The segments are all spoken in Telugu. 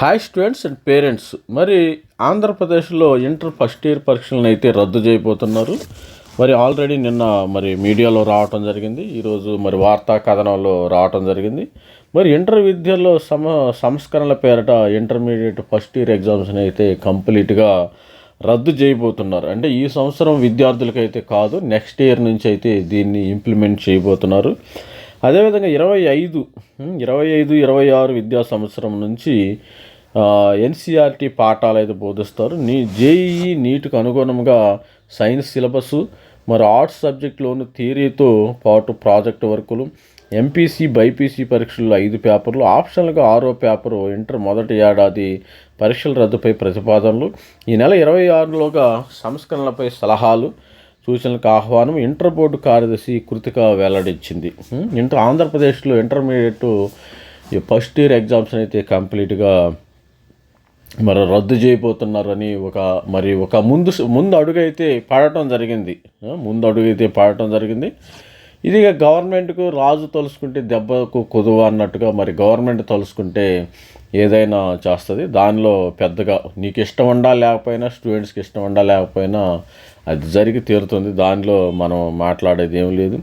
హాయ్ స్టూడెంట్స్ అండ్ పేరెంట్స్ మరి ఆంధ్రప్రదేశ్లో ఇంటర్ ఫస్ట్ ఇయర్ పరీక్షలను అయితే రద్దు చేయబోతున్నారు. మరి ఆల్రెడీ నిన్న మరి మీడియాలో రావటం జరిగింది. ఈరోజు మరి వార్తా కథనంలో రావటం జరిగింది. మరి ఇంటర్ విద్యలో సమ సంస్కరణల పేరట ఇంటర్మీడియట్ ఫస్ట్ ఇయర్ ఎగ్జామ్స్ని అయితే కంప్లీట్గా రద్దు చేయబోతున్నారు. అంటే ఈ సంవత్సరం విద్యార్థులకైతే కాదు నెక్స్ట్ ఇయర్ నుంచి అయితే దీన్ని ఇంప్లిమెంట్ చేయబోతున్నారు. అదేవిధంగా ఇరవై ఐదు ఇరవై ఐదు ఇరవై ఆరు విద్యా సంవత్సరం నుంచి ఎన్సీఆర్టీ పాఠాలు అయితే బోధిస్తారు. నీ జేఈఈ నీటుకు అనుగుణంగా సైన్స్ సిలబస్ మరి ఆర్ట్స్ సబ్జెక్టులోని థియరీతో పాటు ప్రాజెక్ట్ వర్కులు ఎంపీసీ బైపీసీ పరీక్షల్లో ఐదు పేపర్లు ఆప్షన్లుగా ఆరో పేపరు ఇంటర్ మొదటి ఏడాది పరీక్షల రద్దుపై ప్రతిపాదనలు. ఈ నెల ఇరవై ఆరులోగా సంస్కరణలపై సలహాలు సూచనలకు ఆహ్వానం. ఇంటర్ బోర్డు కార్యదర్శి కృతిక వెల్లడించింది. ఇంటర్ ఆంధ్రప్రదేశ్లో ఇంటర్మీడియట్ ఈ ఫస్ట్ ఇయర్ ఎగ్జామ్స్ అయితే కంప్లీట్గా మరి రద్దు చేయబోతున్నారని ఒక మరి ఒక ముందు ముందు అడుగైతే పడటం జరిగింది. ముందు ముందు అడుగైతే పడటం జరిగింది. ఇది ఇక గవర్నమెంట్కు రాజు తలుసుకుంటే దెబ్బకు కొదువ అన్నట్టుగా మరి గవర్నమెంట్ తలుసుకుంటే ఏదైనా చేస్తుంది. దానిలో పెద్దగా నీకు ఇష్టం ఉండా లేకపోయినా స్టూడెంట్స్కి ఇష్టం ఉండా లేకపోయినా అది జరిగి తీరుతుంది. దానిలో మనం మాట్లాడేది ఏం లేదు.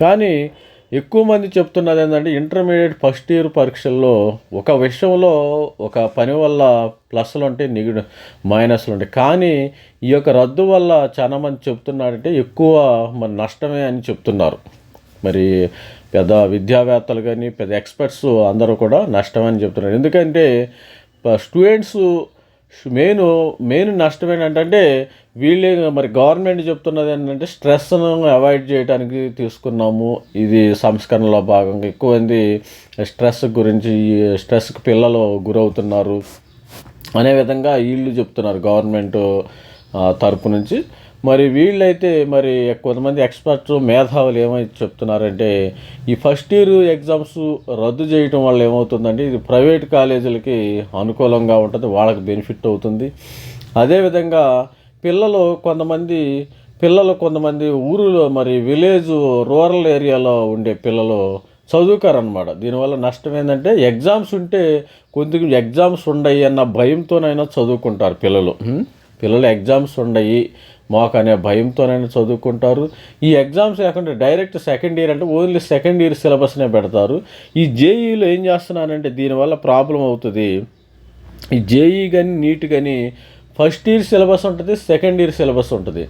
కానీ ఎక్కువ మంది చెప్తున్నది ఏంటంటే ఇంటర్మీడియట్ ఫస్ట్ ఇయర్ పరీక్షల్లో ఒక విషయంలో ఒక పని వల్ల ప్లస్లు ఉంటాయి నిగు మైనస్లు ఉంటాయి. కానీ ఈ యొక్క రద్దు వల్ల చాలా మంది చెప్తున్నారంటే ఎక్కువ మరి నష్టమే అని చెప్తున్నారు. మరి పెద్ద విద్యావేత్తలు కానీ పెద్ద ఎక్స్పర్ట్స్ అందరూ కూడా నష్టమని చెప్తున్నారు. ఎందుకంటే స్టూడెంట్స్ మెయిన్ మెయిన్ నష్టం ఏంటంటే వీళ్ళే మరి గవర్నమెంట్ చెప్తున్నది ఏంటంటే స్ట్రెస్ను అవాయిడ్ చేయడానికి తీసుకున్నాము. ఇది సంస్కరణలో భాగంగా ఎక్కువ మంది స్ట్రెస్ గురించి ఈ స్ట్రెస్కి పిల్లలు గురవుతున్నారు. అనే విధంగా వీళ్ళు చెప్తున్నారు గవర్నమెంట్ తరపు నుంచి. మరి వీళ్ళైతే మరి కొంతమంది ఎక్స్పర్ట్స్ మేధావులు ఏమని చెప్తున్నారంటే ఈ ఫస్ట్ ఇయర్ ఎగ్జామ్స్ రద్దు చేయటం వల్ల ఏమవుతుందంటే ఇది ప్రైవేట్ కాలేజీలకి అనుకూలంగా ఉంటుంది వాళ్ళకి బెనిఫిట్ అవుతుంది. అదేవిధంగా పిల్లలు కొంతమంది పిల్లలు కొంతమంది ఊరిలో మరి విలేజ్ రూరల్ ఏరియాలో ఉండే పిల్లలు చదువుకారనమాట దీనివల్ల నష్టం ఏంటంటే ఎగ్జామ్స్ ఉంటే కొద్దిగా ఎగ్జామ్స్ ఉండయి అన్న భయంతోనైనా చదువుకుంటారు పిల్లలు. పిల్లలు ఎగ్జామ్స్ ఉండయి మాకు అనే భయంతోనైనా చదువుకుంటారు. ఈ ఎగ్జామ్స్ లేకుండా డైరెక్ట్ సెకండ్ ఇయర్ అంటే ఓన్లీ సెకండ్ ఇయర్ సిలబస్నే పెడతారు. ఈ జేఈలో ఏం చేస్తున్నానంటే దీనివల్ల ప్రాబ్లం అవుతుంది. ఈ జేఈ కానీ నీట్ కానీ ఫస్ట్ ఇయర్ సిలబస్ ఉంటుంది సెకండ్ ఇయర్ సిలబస్ ఉంటుంది.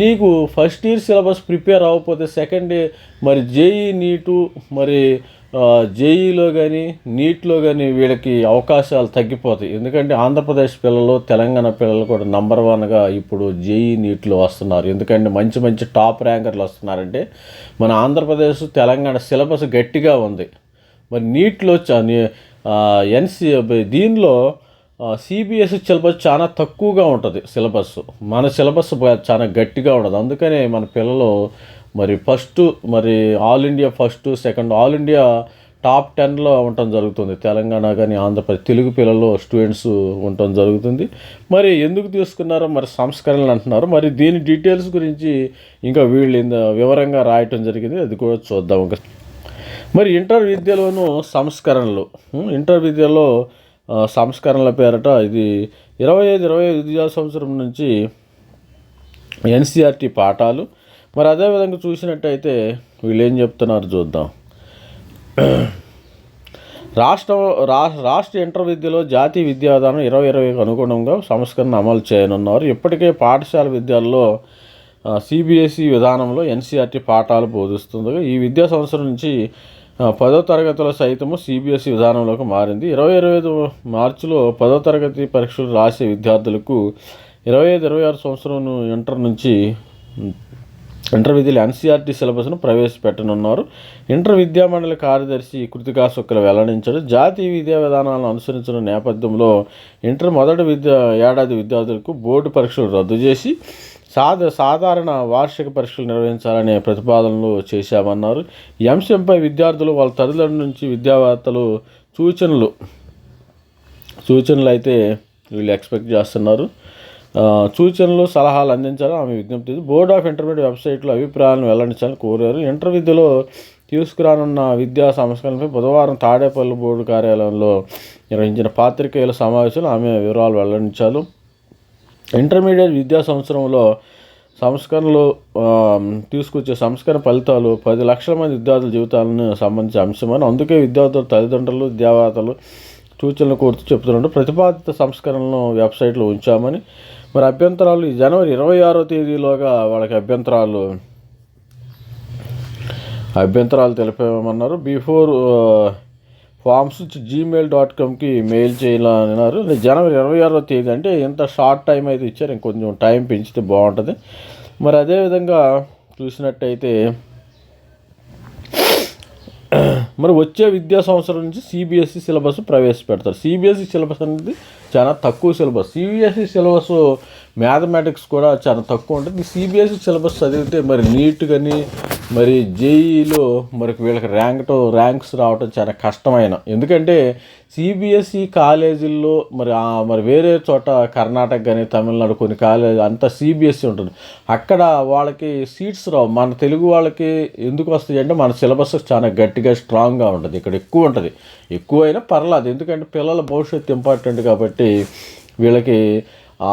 నీకు ఫస్ట్ ఇయర్ సిలబస్ ప్రిపేర్ అవ్వకపోతే సెకండ్ ఇయర్ మరి జేఈ నీటు మరి జేఈలో కానీ నీట్లో కానీ వీళ్ళకి అవకాశాలు తగ్గిపోతాయి. ఎందుకంటే ఆంధ్రప్రదేశ్ పిల్లలు తెలంగాణ పిల్లలు కూడా నంబర్ వన్గా ఇప్పుడు జేఈ నీట్లో వస్తున్నారు. ఎందుకంటే మంచి మంచి టాప్ ర్యాంకర్లు వస్తున్నారంటే మన ఆంధ్రప్రదేశ్ తెలంగాణ సిలబస్ గట్టిగా ఉంది. మరి నీట్లో ఎన్సి దీనిలో సిబిఎస్ సిలబస్ చాలా తక్కువగా ఉంటుంది సిలబస్ మన సిలబస్ చాలా గట్టిగా ఉండదు. అందుకనే మన పిల్లలు మరి ఫస్ట్ మరి all India first second all India top టెన్లో ఉండటం జరుగుతుంది. తెలంగాణ కానీ ఆంధ్రప్రదేశ్ తెలుగు పిల్లలు స్టూడెంట్స్ ఉండటం జరుగుతుంది. మరి ఎందుకు తీసుకున్నారో మరి సంస్కరణలు అంటున్నారు. మరి దీని డీటెయిల్స్ గురించి ఇంకా వీళ్ళు వివరంగా రాయటం జరిగింది. అది కూడా చూద్దాం. ఇంకా మరి ఇంటర్ విద్యలోనూ సంస్కరణలు ఇంటర్ విద్యలో సంస్కరణల పేరట ఇది ఇరవై ఐదు ఇరవై ఐదు విద్యా సంవత్సరం నుంచి ఎన్సీఆర్టీ పాఠాలు మరి అదేవిధంగా చూసినట్టయితే వీళ్ళు ఏం చెప్తున్నారు చూద్దాం. రాష్ట్ర రా రాష్ట్ర ఇంటర్ విద్యలో జాతీయ విద్యా విధానం ఇరవై ఇరవైకి అనుగుణంగా సంస్కరణ అమలు చేయనున్నారు. ఇప్పటికే పాఠశాల విద్యాల్లో సిబిఎస్ఈ విధానంలో ఎన్సీఆర్టీ పాఠాలు బోధిస్తుంది ఈ విద్యా సంవత్సరం నుంచి పదో తరగతిలో సైతము సిబిఎస్ఈ విధానంలోకి మారింది. ఇరవై ఇరవై ఐదు మార్చిలో పదో తరగతి పరీక్షలు రాసే విద్యార్థులకు ఇరవై ఐదు ఇరవై ఆరు సంవత్సరం ఇంటర్ నుంచి ఇంటర్ విద్యలో ఎన్సీఆర్టీ సిలబస్ను ప్రవేశపెట్టనున్నారు. ఇంటర్ విద్యామండలి కార్యదర్శి కృతికా శుక్ల వెల్లడించారు జాతీయ విద్యా విధానాలను అనుసరించిన నేపథ్యంలో ఇంటర్ మొదటి విద్యా ఏడాది విద్యార్థులకు బోర్డు పరీక్షలు రద్దు చేసి సాధ సాధారణ వార్షిక పరీక్షలు నిర్వహించాలనే ప్రతిపాదనలు చేశామన్నారు. ఈ అంశంపై విద్యార్థులు వాళ్ళ తల్లిదండ్రుల నుంచి విద్యావేత్తలు సూచనలు సూచనలు అయితే వీళ్ళు ఎక్స్పెక్ట్ చేస్తున్నారు. సూచనలు సలహాలు అందించాలని ఆమె విజ్ఞప్తి బోర్డ్ ఆఫ్ ఇంటర్మీడియట్ వెబ్సైట్లో అభిప్రాయాలను వెల్లడించాలని కోరారు. ఇంటర్ విద్యలో తీసుకురానున్న విద్యా సంస్కరణలపై బుధవారం తాడేపల్లి బోర్డు కార్యాలయంలో నిర్వహించిన పాత్రికేయుల సమావేశంలో ఆమె వివరాలు వెల్లడించారు. ఇంటర్మీడియట్ విద్యా సంవత్సరంలో సంస్కరణలు తీసుకొచ్చే సంస్కరణ ఫలితాలు పది లక్షల మంది విద్యార్థుల జీవితాలను సంబంధించిన అంశమని అందుకే విద్యార్థుల తల్లిదండ్రులు విద్యావేత్తలు సూచనలు కోరుతూ చెబుతున్నట్టు ప్రతిపాదిత సంస్కరణలను వెబ్సైట్లో ఉంచామని మరి అభ్యంతరాలు ఈ జనవరి ఇరవై ఆరో తేదీలోగా వాళ్ళకి అభ్యంతరాలు. అభ్యంతరాలు తెలిపేమన్నారు బిఫోర్ ఫామ్స్ జీమెయిల్ డాట్ కామ్కి మెయిల్ చేయాలన్నారు. జనవరి ఇరవై ఆరో తేదీ అంటే ఎంత షార్ట్ టైం అయితే ఇచ్చారు. ఇంకొంచెం టైం పెంచితే బాగుంటుంది. మరి అదేవిధంగా చూసినట్టయితే మరి వచ్చే విద్యా సంవత్సరం నుంచి సిబిఎస్ఈ సిలబస్ ప్రవేశపెడతారు. సిబిఎస్ఈ సిలబస్ అనేది చాలా తక్కువ సిలబస్. సిబిఎస్ఈ సిలబస్ మ్యాథమెటిక్స్ కూడా చాలా తక్కువ ఉంటుంది. సిబిఎస్ఈ సిలబస్ చదివితే మరి నీట్ కానీ మరి జేఈలో మరి వీళ్ళకి ర్యాంక్ ర్యాంక్స్ రావటం చాలా కష్టమైన. ఎందుకంటే సిబిఎస్ఈ కాలేజీల్లో మరి మరి వేరే చోట కర్ణాటక కానీ తమిళనాడు కొన్ని కాలేజీ అంతా సిబిఎస్ఈ ఉంటుంది. అక్కడ వాళ్ళకి సీట్స్ రావు. మన తెలుగు వాళ్ళకి ఎందుకు వస్తాయి అంటే మన సిలబస్ చాలా గట్టిగా స్ట్రాంగ్గా ఉంటుంది. ఇక్కడ ఎక్కువ ఉంటుంది. ఎక్కువైనా పర్లేదు. ఎందుకంటే పిల్లల భవిష్యత్తు ఇంపార్టెంట్ కాబట్టి వీళ్ళకి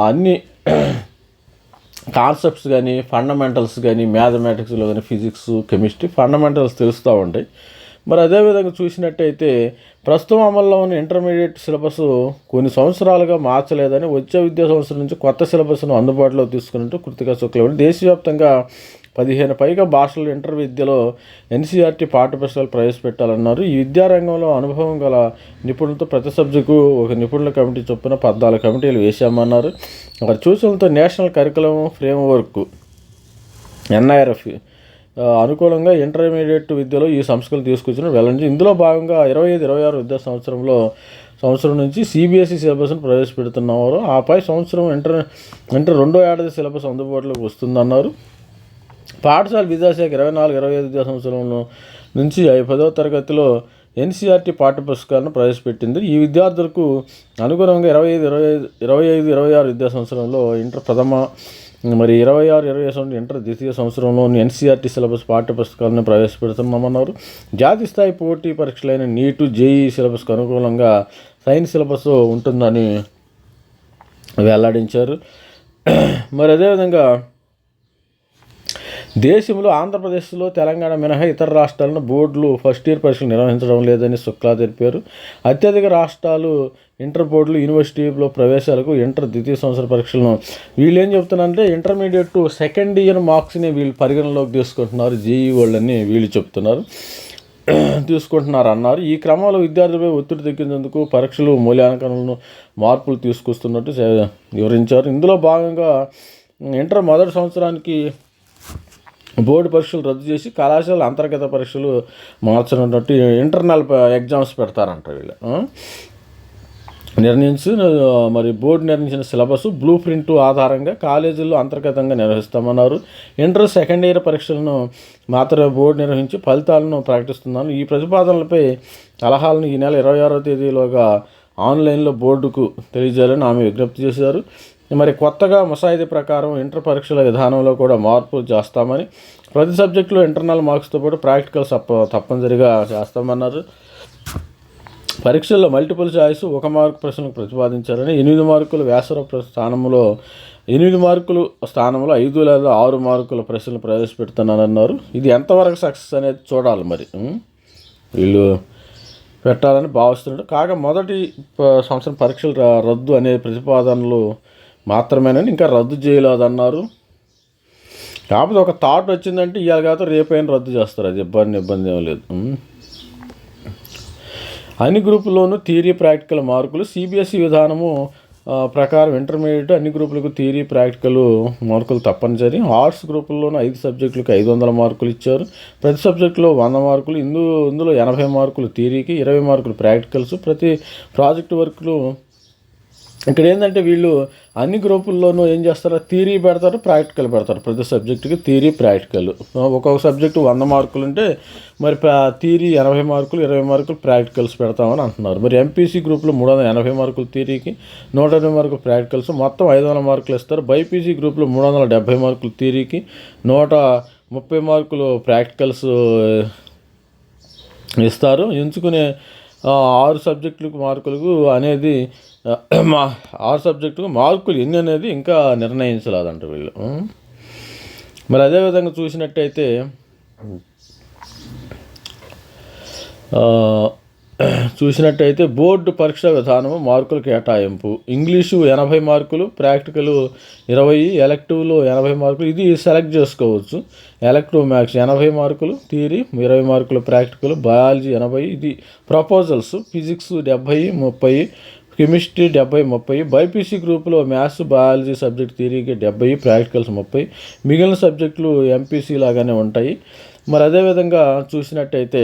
అన్ని కాన్సెప్ట్స్ కానీ ఫండమెంటల్స్ కానీ మ్యాథమెటిక్స్లో కానీ ఫిజిక్స్ కెమిస్ట్రీ ఫండమెంటల్స్ తెలుస్తూ ఉంటాయి. మరి అదేవిధంగా చూసినట్టయితే ప్రస్తుతం అమల్లో ఉన్న ఇంటర్మీడియట్ సిలబస్ కొన్ని సంవత్సరాలుగా మార్చలేదని వచ్చే విద్యా సంవత్సరం నుంచి కొత్త సిలబస్ను అందుబాటులో తీసుకున్నట్టు కృతిక శుక్ల దేశవ్యాప్తంగా పదిహేను పైగా భాషలు ఇంటర్ విద్యలో ఎన్సీఆర్టీ పాఠ్యపుస్తకాలు ప్రవేశపెట్టాలన్నారు. ఈ విద్యారంగంలో అనుభవం గల నిపుణులతో ప్రతి సబ్జెక్టు ఒక నిపుణుల కమిటీ చొప్పున పద్నాలుగు కమిటీలు వేశామన్నారు. వారి సూచనలతో నేషనల్ కరికులం ఫ్రేమ్వర్క్ ఎన్ఐఆర్ఎఫ్ అనుకూలంగా ఇంటర్మీడియట్ విద్యలో ఈ సంస్కరణలు తీసుకొచ్చిన వెల్లడించి ఇందులో భాగంగా ఇరవై ఐదు ఇరవై ఆరు విద్యా సంవత్సరంలో సంవత్సరం నుంచి సిబిఎస్ఈ సిలబస్ను ప్రవేశపెడుతున్నారు. ఆపై సంవత్సరం ఇంటర్ ఇంటర్ రెండో ఏడాది సిలబస్ అందుబాటులోకి వస్తుందన్నారు. పాఠశాల విద్యాశాఖ ఇరవై నాలుగు ఇరవై ఐదు విద్యా సంవత్సరంలో నుంచి ఐ- పదవ తరగతిలో ఎన్సీఆర్టీ పాఠ్యపుస్తకాలను ప్రవేశపెట్టింది. ఈ విద్యార్థులకు అనుగుణంగా ఇరవై ఐదు ఇరవై ఐదు ఇరవై ఐదు ఇరవై ఆరు విద్యా సంవత్సరంలో ఇంటర్ ప్రథమ మరి ఇరవై ఆరు ఇరవై సంవత్సరం ఇంటర్ ద్వితీయ సంవత్సరంలోని ఎన్సీఆర్టీ సిలబస్ పాఠ్యపుస్తకాలను ప్రవేశపెడుతున్నామన్నారు జాతీయ స్థాయి పోటీ పరీక్షలైన నీటు జేఈ సిలబస్కు అనుకూలంగా సైన్స్ సిలబస్ ఉంటుందని వెల్లడించారు. మరి అదేవిధంగా దేశంలో ఆంధ్రప్రదేశ్లో తెలంగాణ మినహా ఇతర రాష్ట్రాలను బోర్డులు ఫస్ట్ ఇయర్ పరీక్షలు నిర్వహించడం లేదని శుక్లా తెలిపారు. అత్యధిక రాష్ట్రాలు ఇంటర్ బోర్డులు యూనివర్సిటీలో ప్రవేశాలకు ఇంటర్ ద్వితీయ సంవత్సర పరీక్షలను. వీళ్ళు ఏం చెప్తున్నారంటే ఇంటర్మీడియట్ టు సెకండ్ ఇయర్ మార్క్స్ని వీళ్ళు పరిగణలోకి తీసుకుంటున్నారు. జేఈ వాళ్ళని వీళ్ళు చెప్తున్నారు. తీసుకుంటున్నారు అన్నారు. ఈ క్రమంలో విద్యార్థులపై ఒత్తిడి తగ్గించేందుకు పరీక్షలు మూల్యాంకనాలను మార్పులు తీసుకొస్తున్నట్టు వివరించారు. ఇందులో భాగంగా ఇంటర్ మొదటి సంవత్సరానికి బోర్డు పరీక్షలు రద్దు చేసి కళాశాల అంతర్గత పరీక్షలు మార్చనున్నట్టు ఇంటర్నల్ ఎగ్జామ్స్ పెడతారంట వీళ్ళు. నిర్ణయించి మరి బోర్డు నిర్ణయించిన సిలబస్ బ్లూ ప్రింట్ ఆధారంగా కాలేజీల్లో అంతర్గతంగా నిర్వహిస్తామన్నారు. ఇంటర్ సెకండ్ ఇయర్ పరీక్షలను మాత్రమే బోర్డు నిర్వహించి ఫలితాలను ప్రకటిస్తున్నాను. ఈ ప్రతిపాదనలపై సలహాలను ఈ నెల ఇరవై ఆరో తేదీలోగా ఆన్లైన్లో బోర్డుకు తెలియజేయాలని ఆమె విజ్ఞప్తి చేశారు. మరి కొత్తగా ముసాయిదీ ప్రకారం ఇంటర్ పరీక్షల విధానంలో కూడా మార్పులు చేస్తామని ప్రతి సబ్జెక్టులో ఇంటర్నల్ మార్క్స్తో పాటు ప్రాక్టికల్స్ తప్ప తప్పనిసరిగా చేస్తామన్నారు. పరీక్షల్లో మల్టిపుల్ చాయిస్ ఒక మార్కు ప్రశ్నలకు ప్రతిపాదించారని ఎనిమిది మార్కులు వ్యాసర స్థానంలో ఎనిమిది మార్కులు స్థానంలో ఐదు లేదా ఆరు మార్కుల ప్రశ్నలు ప్రవేశపెడుతున్నానన్నారు. ఇది ఎంతవరకు సక్సెస్ అనేది చూడాలి మరి వీళ్ళు పెట్టాలని భావిస్తున్నాడు. కాగా మొదటి ప- సంవత్సరం పరీక్షలు రద్దు అనే ప్రతిపాదనలు మాత్రమేనని ఇంకా రద్దు చేయలేదన్నారు. కాకపోతే ఒక థాట్ వచ్చిందంటే ఇవాళ కాదు రేపైనా రద్దు చేస్తారు. అది ఇబ్బంది ఇబ్బంది ఏం లేదు. అన్ని గ్రూపుల్లోనూ థియరీ ప్రాక్టికల్ మార్కులు సిబిఎస్ఈ విధానము ప్రకారం ఇంటర్మీడియట్ అన్ని గ్రూపులకు థియరీ ప్రాక్టికల్ మార్కులు తప్పనిసరి. ఆర్ట్స్ గ్రూపుల్లోనూ ఐదు సబ్జెక్టులకు ఐదు వందల మార్కులు ఇచ్చారు. ప్రతి సబ్జెక్టులో వంద మార్కులు ఇందు ఇందులో ఎనభై మార్కులు థియరీకి ఇరవై మార్కులు ప్రాక్టికల్స్ ప్రతి ప్రాజెక్ట్ వర్క్లు ఇక్కడ ఏంటంటే వీళ్ళు అన్ని గ్రూపుల్లోనూ ఏం చేస్తారు థీరీ పెడతారు ప్రాక్టికల్ పెడతారు. ప్రతి సబ్జెక్టుకి థీరీ ప్రాక్టికల్. ఒక్కొక్క సబ్జెక్టు వంద మార్కులు ఉంటే మరి థీరీ ఎనభై మార్కులు ఇరవై మార్కులు ప్రాక్టికల్స్ పెడతామని అంటున్నారు. మరి ఎంపీసీ గ్రూప్లో మూడు వందల ఎనభై మార్కులు థీరీకి నూట ఎనభై మార్కులు ప్రాక్టికల్స్ మొత్తం ఐదు వందల మార్కులు ఇస్తారు. బైపీసీ గ్రూప్లో మూడు వందల డెబ్బై మార్కులు థీరీకి నూట ముప్పై మార్కులు ప్రాక్టికల్స్ ఇస్తారు. ఎంచుకునే ఆరు సబ్జెక్టులకు మార్కులకు అనేది మా ఆరు సబ్జెక్టుకు మార్కులు ఎన్ని అనేది ఇంకా నిర్ణయించలేదంట వీళ్ళు. మరి అదేవిధంగా చూసినట్టయితే చూసినట్టయితే బోర్డు పరీక్ష విధానము మార్కుల కేటాయింపు. ఇంగ్లీషు ఎనభై మార్కులు ప్రాక్టికల్ ఇరవై ఎలక్టివ్లో ఎనభై మార్కులు ఇది సెలెక్ట్ చేసుకోవచ్చు. ఎలక్టివ్ మ్యాథ్స్ ఎనభై మార్కులు థియరీ ఇరవై మార్కులు ప్రాక్టికల్ బయాలజీ ఎనభై ఇది ప్రపోజల్స్ ఫిజిక్స్ డెబ్భై ముప్పై కెమిస్ట్రీ డెబ్బై ముప్పై బైపీసీ గ్రూప్లో మ్యాథ్స్ బయాలజీ సబ్జెక్ట్ థియరీకి డెబ్బై ప్రాక్టికల్స్ ముప్పై. మిగిలిన సబ్జెక్టులు ఎంపీసీ లాగానే ఉంటాయి. మరి అదేవిధంగా చూసినట్టయితే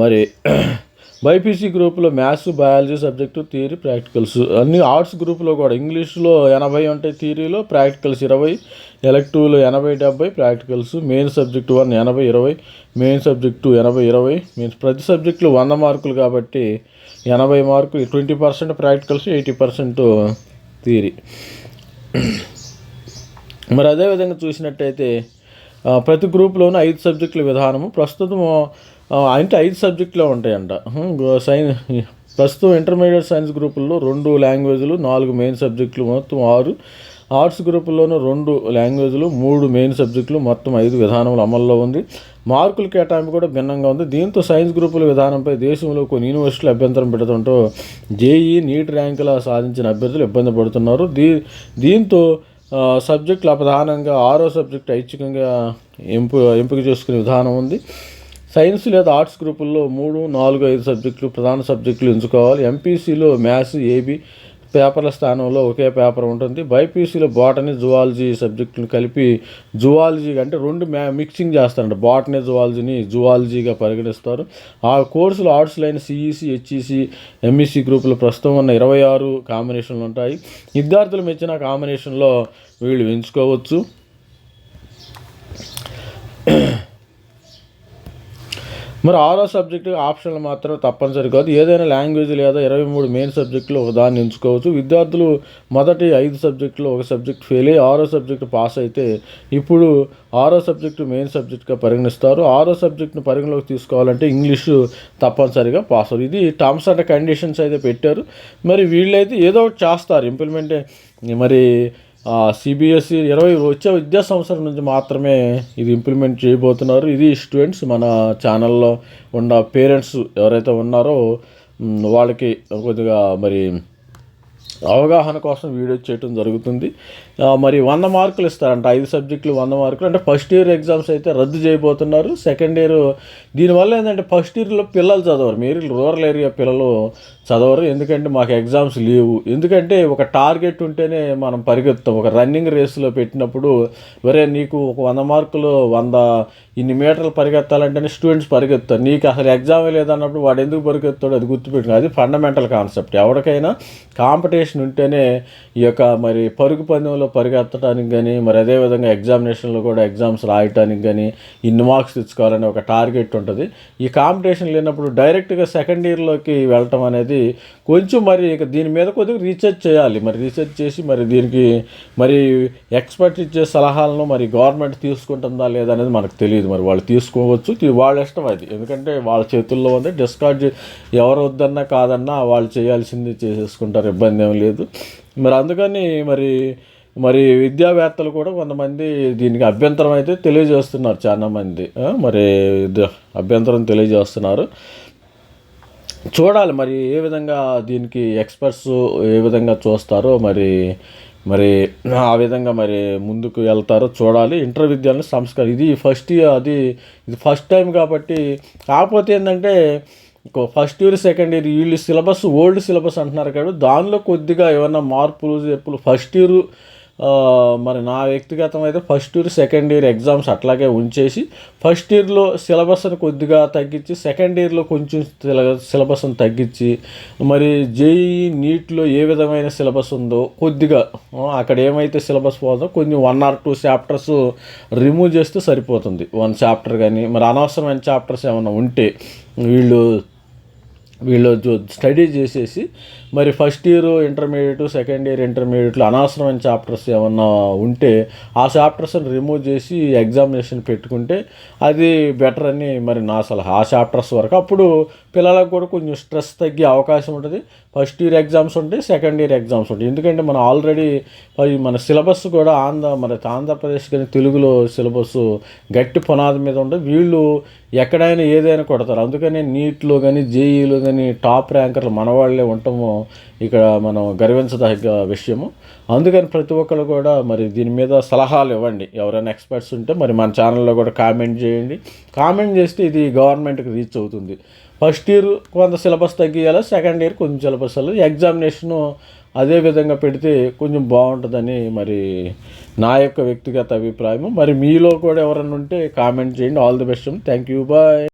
మరి బైపీసీ గ్రూప్లో maths biology subject theory practicals. అన్ని ఆర్ట్స్ గ్రూప్లో కూడా ఇంగ్లీష్లో ఎనభై ఉంటాయి థియరీలో ప్రాక్టికల్స్ ఇరవై ఎలక్టివ్లో ఎనభై డెబ్బై ప్రాక్టికల్స్ మెయిన్ సబ్జెక్టు వన్ ఎనభై ఇరవై మెయిన్ సబ్జెక్టు ఎనభై ఇరవై. మీన్స్ ప్రతి సబ్జెక్టులో వంద మార్కులు కాబట్టి ఎనభై మార్కులు twenty percent practicals eighty percent theory. మరి అదేవిధంగా చూసినట్టయితే ప్రతి గ్రూప్లోనూ ఐదు సబ్జెక్టుల విధానము. ప్రస్తుతం అంటే ఐదు సబ్జెక్టులో ఉంటాయంట. సైన్ ప్రస్తుతం ఇంటర్మీడియట్ సైన్స్ గ్రూపుల్లో రెండు లాంగ్వేజ్లు నాలుగు మెయిన్ సబ్జెక్టులు మొత్తం ఆరు. ఆర్ట్స్ గ్రూపుల్లోనూ రెండు లాంగ్వేజ్లు మూడు మెయిన్ సబ్జెక్టులు మొత్తం ఐదు విధానములు అమల్లో ఉంది. మార్కుల కేటాయింపు కూడా భిన్నంగా ఉంది. దీంతో సైన్స్ గ్రూపుల విధానంపై దేశంలో కొన్ని యూనివర్సిటీలు అభ్యంతరం పెడుతుంటూ జేఈ నీట్ ర్యాంకుల సాధించిన అభ్యర్థులు ఇబ్బంది పడుతున్నారు. దీ దీంతో సబ్జెక్టులు ప్రధానంగా ఆరో సబ్జెక్ట్ ఐచ్ఛికంగా ఎంపు ఎంపిక చేసుకునే విధానం ఉంది. సైన్స్ లేదా ఆర్ట్స్ గ్రూపుల్లో మూడు నాలుగు ఐదు సబ్జెక్టులు ప్రధాన సబ్జెక్టులు ఎంచుకోవాలి. ఎంపీసీలో మ్యాథ్స్ ఏబీ పేపర్ల స్థానంలో ఒకే పేపర్ ఉంటుంది. బైపీసీలో బాటనీ జువాలజీ సబ్జెక్టును కలిపి జువాలజీ అంటే రెండు మ్యా మిక్సింగ్ చేస్తారంట. బాటనీ జువాలజీని జువాలజీగా పరిగణిస్తారు. ఆ కోర్సులు arts line CEC HEC MEC గ్రూపులు ప్రస్తుతం ఉన్న ఇరవై ఆరు కాంబినేషన్లు ఉంటాయి. విద్యార్థులు మెచ్చిన కాంబినేషన్లో వీళ్ళు ఎంచుకోవచ్చు. మరి ఆరో సబ్జెక్టు ఆప్షన్లు మాత్రం తప్పనిసరి కాదు. ఏదైనా లాంగ్వేజ్ లేదా ఇరవై మూడు మెయిన్ సబ్జెక్టులు ఒక దాన్ని ఎంచుకోవచ్చు. విద్యార్థులు మొదటి ఐదు సబ్జెక్టులు ఒక సబ్జెక్ట్ ఫెయిల్ అయ్యి ఆరో సబ్జెక్టు పాస్ అయితే ఇప్పుడు ఆరో సబ్జెక్టు మెయిన్ సబ్జెక్ట్గా పరిగణిస్తారు. ఆరో సబ్జెక్టును పరిగణలోకి తీసుకోవాలంటే ఇంగ్లీషు తప్పనిసరిగా పాస్ అవుతుంది ఇది టర్మ్స్ అండ్ కండిషన్స్ అయితే పెట్టారు. మరి వీళ్ళైతే ఏదో ఒకటి చేస్తారు. ఇంప్లిమెంటే మరి సిబిఎస్ఈ ఇరవై వచ్చే విద్యా సంవత్సరం నుంచి మాత్రమే ఇది ఇంప్లిమెంట్ చేయబోతున్నారు. ఇది స్టూడెంట్స్ మన ఛానల్లో ఉన్న పేరెంట్స్ ఎవరైతే ఉన్నారో వాళ్ళకి కొద్దిగా మరి అవగాహన కోసం వీడియో చేయటం జరుగుతుంది. మరి వంద మార్కులు ఇస్తారంట. ఐదు సబ్జెక్టులు వంద మార్కులు. అంటే ఫస్ట్ ఇయర్ ఎగ్జామ్స్ అయితే రద్దు చేయబోతున్నారు. సెకండ్ ఇయర్ దీనివల్ల ఏంటంటే ఫస్ట్ ఇయర్లో పిల్లలు చదవరు. మీరు రూరల్ ఏరియా పిల్లలు చదవరు. ఎందుకంటే మాకు ఎగ్జామ్స్ లేవు. ఎందుకంటే ఒక టార్గెట్ ఉంటేనే మనం పరిగెత్తాం ఒక రన్నింగ్ రేస్లో పెట్టినప్పుడు వరే నీకు ఒక వంద మార్కులు వంద ఇన్ని మీటర్లు పరిగెత్తాలంటేనే స్టూడెంట్స్ పరిగెత్తారు నీకు అసలు ఎగ్జామ్ లేదన్నప్పుడు వాడు ఎందుకు పరిగెత్తాడు అది గుర్తుపెట్టుకో. అది ఫండమెంటల్ కాన్సెప్ట్. ఎవరికైనా కాంపిటీషన్ ఉంటేనే ఈ యొక్క మరి పరుగు పందెంలో పరిగెత్తడానికి కానీ మరి అదేవిధంగా ఎగ్జామినేషన్లో కూడా ఎగ్జామ్స్ రాయటానికి కానీ ఇన్ని మార్క్స్ తెచ్చుకోవాలని ఒక టార్గెట్ ఉంటుంది. ఈ కాంపిటీషన్ లేనప్పుడు డైరెక్ట్గా సెకండ్ ఇయర్లోకి వెళ్ళటం అనేది కొంచెం మరి ఇక దీని మీద కొద్దిగా రీసెర్చ్ చేయాలి. మరి రీసెర్చ్ చేసి మరి దీనికి మరి ఎక్స్పర్ట్ ఇచ్చే సలహాలను మరి గవర్నమెంట్ తీసుకుంటుందా లేదా అనేది మనకు తెలియదు. మరి వాళ్ళు తీసుకోవచ్చు. వాళ్ళ ఇష్టం అది. ఎందుకంటే వాళ్ళ చేతుల్లో ఉంది. డిస్కార్డ్ ఎవరు వద్దన్నా కాదన్నా వాళ్ళు చేయాల్సింది చేసేసుకుంటారు. ఇబ్బంది ఏం లేదు. మరి అందుకని మరి మరి విద్యావేత్తలు కూడా కొంతమంది దీనికి అభ్యంతరం అయితే తెలియజేస్తున్నారు చాలా మంది మరి అభ్యంతరం తెలియజేస్తున్నారు. చూడాలి మరి ఏ విధంగా దీనికి ఎక్స్పర్ట్స్ ఏ విధంగా చూస్తారో మరి మరి ఆ విధంగా మరి ముందుకు వెళ్తారో చూడాలి. ఇంటర్ విద్యాలను సంస్కారం ఇది ఫస్ట్ ఇయర్ అది ఇది ఫస్ట్ టైం కాబట్టి కాకపోతే ఏంటంటే ఫస్ట్ ఇయర్ సెకండ్ ఇయర్ వీళ్ళు సిలబస్ ఓల్డ్ సిలబస్ అంటున్నారు కాబట్టి దానిలో కొద్దిగా ఏమైనా మార్పులు చెప్పులు ఫస్ట్ ఇయర్ మరి నా వ్యక్తిగతం అయితే first year second year exams అట్లాగే ఉంచేసి ఫస్ట్ ఇయర్లో సిలబస్ని కొద్దిగా తగ్గించి సెకండ్ ఇయర్లో కొంచెం సిలబస్ని తగ్గించి మరి జేఈ నీట్లో ఏ విధమైన సిలబస్ ఉందో కొద్దిగా అక్కడ ఏమైతే సిలబస్ పోతుందో కొంచెం one or two chapters remove చేస్తే సరిపోతుంది. వన్ చాప్టర్ కానీ మరి అనవసరమైన చాప్టర్స్ ఏమైనా ఉంటే వీళ్ళు వీళ్ళు స్టడీ చేసేసి మరి first year intermediate second year ఇంటర్మీడియట్లో అనవసరమైన చాప్టర్స్ ఏమన్నా ఉంటే ఆ చాప్టర్స్ని రిమూవ్ చేసి ఎగ్జామినేషన్ పెట్టుకుంటే అది బెటర్ అని మరి నా సలహా. ఆ చాప్టర్స్ వరకు అప్పుడు పిల్లలకు కూడా కొంచెం స్ట్రెస్ తగ్గే అవకాశం ఉంటుంది. ఫస్ట్ ఇయర్ ఎగ్జామ్స్ ఉంటాయి సెకండ్ ఇయర్ ఎగ్జామ్స్ ఉంటాయి. ఎందుకంటే మనం ఆల్రెడీ మన సిలబస్ కూడా ఆంధ్ర మన ఆంధ్రప్రదేశ్ కానీ తెలుగులో సిలబస్ గట్టి పునాది మీద ఉంటే వీళ్ళు ఎక్కడైనా ఏదైనా కొడతారు. అందుకని నీట్లో కానీ జేఈలో కానీ టాప్ ర్యాంకర్లు మన వాళ్ళే ఉండటము ఇక్కడ మనం గర్వించదగ్గ విషయము. అందుకని ప్రతి ఒక్కరు కూడా మరి దీని మీద సలహాలు ఇవ్వండి. ఎవరైనా ఎక్స్పర్ట్స్ ఉంటే మరి మన ఛానల్లో కూడా కామెంట్ చేయండి. కామెంట్ చేస్తే ఇది గవర్నమెంట్కి రీచ్ అవుతుంది. ఫస్ట్ ఇయర్ కొంత సిలబస్ తగ్గియాలి సెకండ్ ఇయర్ కొంచెం సిలబస్ ఎగ్జామినేషను అదే విధంగా పెడితే కొంచెం బాగుంటుందని మరి నా యొక్క వ్యక్తిగత అభిప్రాయం మరి మీలో కూడా ఎవరైనా ఉంటే కామెంట్ చేయండి. All the best thank you bye